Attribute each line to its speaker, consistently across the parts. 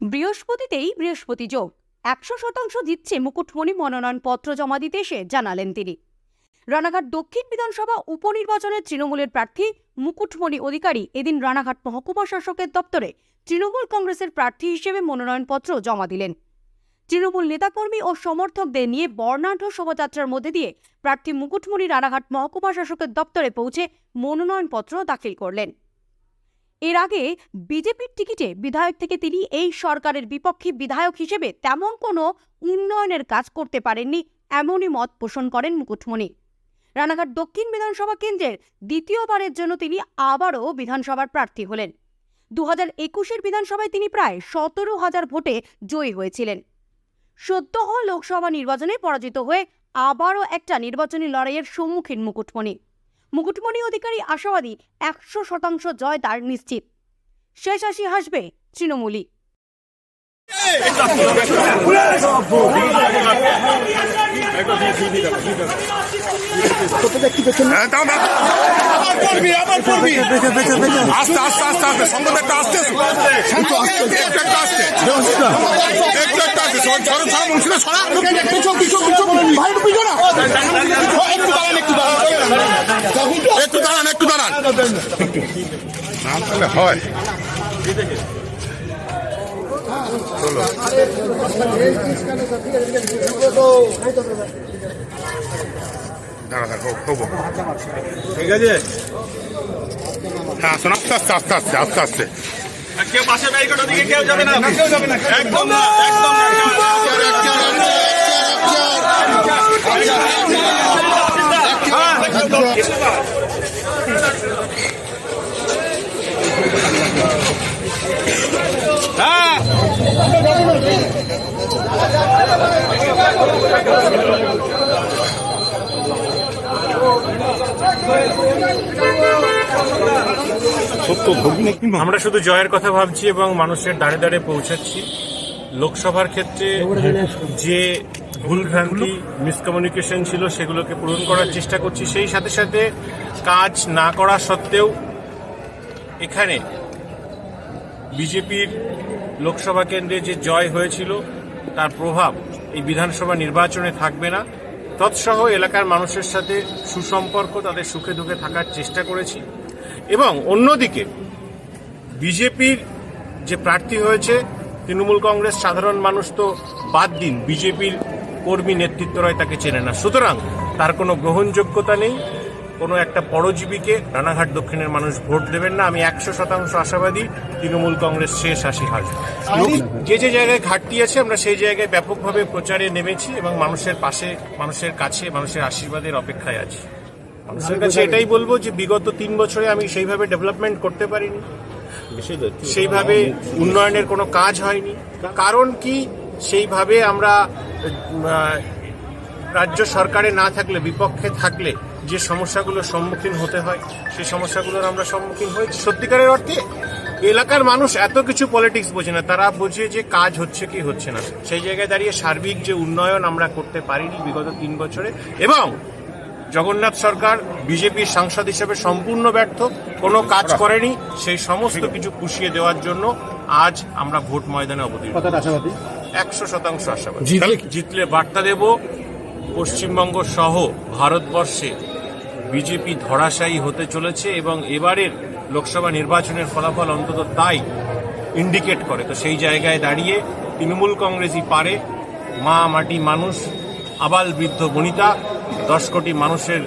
Speaker 1: বৃহস্পতিতেই বৃহস্পতি যোগ। একশো শতাংশ দিচ্ছে মুকুটমণি মনোনয়নপত্র জমা দিতে এসে জানালেন তিনি। রানাঘাট দক্ষিণ বিধানসভা উপনির্বাচনের তৃণমূলের প্রার্থী, মুকুটমণি অধিকারী এদিন রানাঘাট মহকুমা শাসকের দপ্তরে তৃণমূল কংগ্রেসের প্রার্থী হিসেবে মনোনয়নপত্র জমা দিলেন। তৃণমূল নেতাকর্মী ও সমর্থকদের নিয়ে বর্ণাঢ্য শোভাযাত্রার মধ্যে দিয়ে প্রার্থী মুকুটমণি রানাঘাট মহকুমা শাসকের দপ্তরে পৌঁছে মনোনয়নপত্র দাখিল করলেন। এর আগে বিজেপির টিকিটে বিধায়ক থেকে তিনি এই সরকারের বিপক্ষে বিধায়ক হিসেবে তেমন কোনো উন্নয়নের কাজ করতে পারেননি, এমনই মত পোষণ করেন মুকুটমণি। রানাঘাট দক্ষিণ বিধানসভা কেন্দ্রের দ্বিতীয়বারের জন্য তিনি আবারও বিধানসভার প্রার্থী হলেন। দু হাজার একুশের বিধানসভায় তিনি প্রায় সতেরো হাজার ভোটে জয়ী হয়েছিলেন। সদ্য লোকসভা নির্বাচনে পরাজিত হয়ে আবারও একটা নির্বাচনী লড়াইয়ের সম্মুখীন মুকুটমণি। মুকুটমণি অধিকারী আশাবাদী একশো শতাংশ জয় তার নিশ্চিত। শেষ হাসি হাসবে তৃণমূলী
Speaker 2: হ্যাঁ, দাও, দাও। আবার করবি, আবার করবি। আস্তে আস্তে আস্তে আস্তে সম্ভব একটা আস্তে একটু একটু আস্তে একটু একটু আস্তে সর সর সর মুন্সিরা সরা। পিছন পিছন পিছন। ভাই একটু পিছন না। একটু দাঁড়ান একটু দাঁড়ান একটু দাঁড়ান না তাহলে হয়। চলো।
Speaker 3: ঠিক আছে।
Speaker 2: হ্যাঁ শোন আস্তে আস্তে আস্তে আস্তে আস্তে আস্তে।
Speaker 3: কেউ পাশে ব্যারিকেড ওদিকে কেউ যাবে না। কেউ যাবে না। একদম না একদম না।
Speaker 4: আমরা শুধু জয়ের কথা ভাবছি এবং মানুষের দাঁড়ে দাঁড়ে পৌঁছাচ্ছি। লোকসভার ক্ষেত্রে যে ভুলভ্রান্তি মিসকমিউনিকেশন ছিল সেগুলোকে পূরণ করার চেষ্টা করছি, সেই সাথে সাথে কাজ না করা সত্ত্বেও এখানে বিজেপির লোকসভা কেন্দ্রে যে জয় হয়েছিল তার প্রভাব এই বিধানসভা নির্বাচনে থাকবে না। তৎসহ এলাকার মানুষের সাথে সুসম্পর্ক, তাদের সুখে দুঃখে থাকার চেষ্টা করেছি। এবং অন্যদিকে বিজেপির যে প্রার্থী হয়েছে, তৃণমূল কংগ্রেস সাধারণ মানুষ তো বাদ দিন, বিজেপির কর্মী নেতৃত্বরাই তাকে চেনে না। সুতরাং তার কোনো গ্রহণযোগ্যতা নেই। কোনো একটা পরজীবীকে রানাঘাট দক্ষিণের মানুষ ভোট দেবেন না। আমি একশো শতাংশ আশাবাদী তৃণমূল কংগ্রেস শেষ হাসি হাসবে। যে যে জায়গায় ঘাটতি আছে আমরা সেই জায়গায় ব্যাপকভাবে প্রচারে নেমেছি এবং মানুষের পাশে মানুষের কাছে মানুষের আশীর্বাদের অপেক্ষায় আছি। মানুষের কাছে এটাই বলব যে বিগত তিন বছরে আমি সেইভাবে ডেভেলপমেন্ট করতে পারিনি। সেইভাবে উন্নয়নের কোনো কাজ হয়নি। কারণ কি? সেইভাবে আমরা রাজ্য সরকারে না থাকলে বিপক্ষে থাকলে যে সমস্যাগুলোর সম্মুখীন হতে হয় সেই সমস্যাগুলোর আমরা সম্মুখীন হয়েছি। সত্যিকারের অর্থে এলাকার মানুষ এত কিছু পলিটিক্স বোঝে না। তারা বোঝে যে কাজ হচ্ছে কি হচ্ছে না। সেই জায়গায় দাঁড়িয়ে সার্বিক যে উন্নয়ন আমরা করতে পারিনি বিগত তিন বছরে এবং জগন্নাথ সরকার বিজেপির সাংসদ হিসেবে সম্পূর্ণ ব্যর্থ কোনো কাজ করেনি সেই সমস্ত কিছু পুষিয়ে দেওয়ার জন্য আজ আমরা ভোট ময়দানে অবতীর্ণ একশো শতাংশ আশাবাদী। জিতলে বার্তা দেব পশ্চিমবঙ্গ সহ ভারতবর্ষে বিজেপি ধরাশায়ী হতে চলেছে এবং এবারের লোকসভা নির্বাচনের ফলাফল অন্তত তাই ইন্ডিকেট করে। তো সেই জায়গায় দাঁড়িয়ে তৃণমূল কংগ্রেসই পারে মা মাটি মানুষ আবাল বৃদ্ধ বনিতা দশ কোটি মানুষের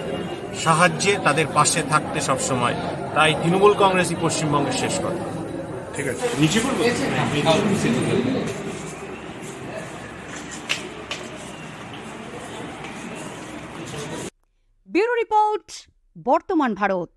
Speaker 4: সাহায্যে তাদের পাশে থাকতে সবসময়। তাই তৃণমূল কংগ্রেসই পশ্চিমবঙ্গের শেষ কথা।
Speaker 2: ঠিক আছে
Speaker 4: নিচে বলব
Speaker 1: রিপোর্ট বর্তমান ভারত